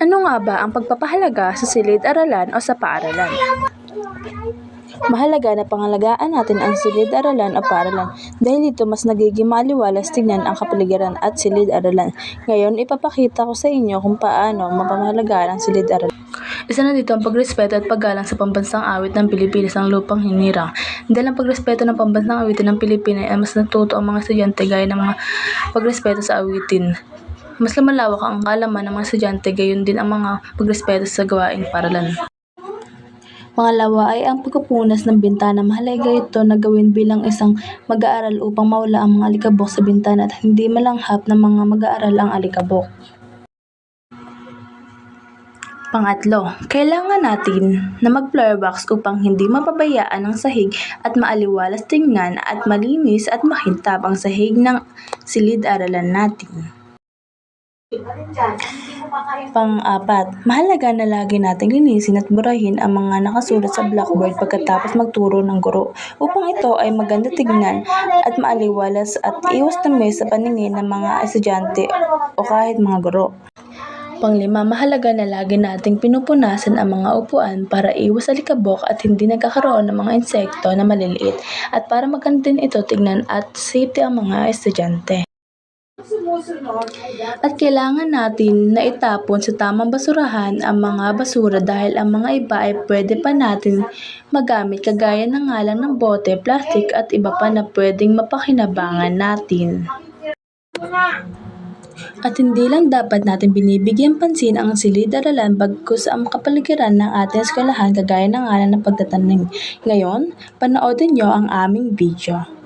Ano nga ba ang pagpapahalaga sa silid-aralan o sa paaralan? Mahalaga na pangalagaan natin ang silid-aralan o paaralan dahil dito mas nagiging maliwalas tingnan ang kapaligiran at silid-aralan. Ngayon, ipapakita ko sa inyo kung paano mapamahalagaan ang silid-aralan. Isa na dito ang pagrespeto at paggalang sa pambansang awit ng Pilipinas ang lupang hinirang. Dahil ang pagrespeto ng pambansang awitin ng Pilipinas ay mas natuto ang mga estudyante gaya ng mga pagrespeto sa awitin. Mas lumalawak ang kalaman ng mga estudyante gayon din ang mga pagrespeto sa gawaing paralan. Pangalawa ay ang pagpupunas ng bintana. Mahalaga ito na gawin bilang isang mag-aaral upang mawala ang mga alikabok sa bintana at hindi malanghap ng mga mag-aaral ang alikabok. Pangatlo, kailangan natin na mag-floor wax upang hindi mapabayaan ang sahig at maaliwalas tingnan at malinis at makintab ang sahig ng silid-aralan natin. Pang-apat, mahalaga na lagi nating linisin at burahin ang mga nakasulat sa blackboard pagkatapos magturo ng guro upang ito ay maganda tignan at maaliwalas at iwas tamis sa paningin ng mga estudyante o kahit mga guro. Panglima, mahalaga na lagi nating pinupunasan ang mga upuan para iwas alikabok at hindi nagkakaroon ng mga insekto na maliliit at para maganda din ito tignan at safety ang mga estudyante. At kailangan natin na itapon sa tamang basurahan ang mga basura dahil ang mga iba ay pwede pa natin magamit kagaya ng nga lang ng bote, plastic at iba pa na pwedeng mapakinabangan natin. At hindi lang dapat natin binibigyan pansin ang silid-aralan bagkus ang kapaligiran ng ating eskwelahan kagaya ng nga lang ng pagtatanim. Ngayon, panoodin nyo ang aming video.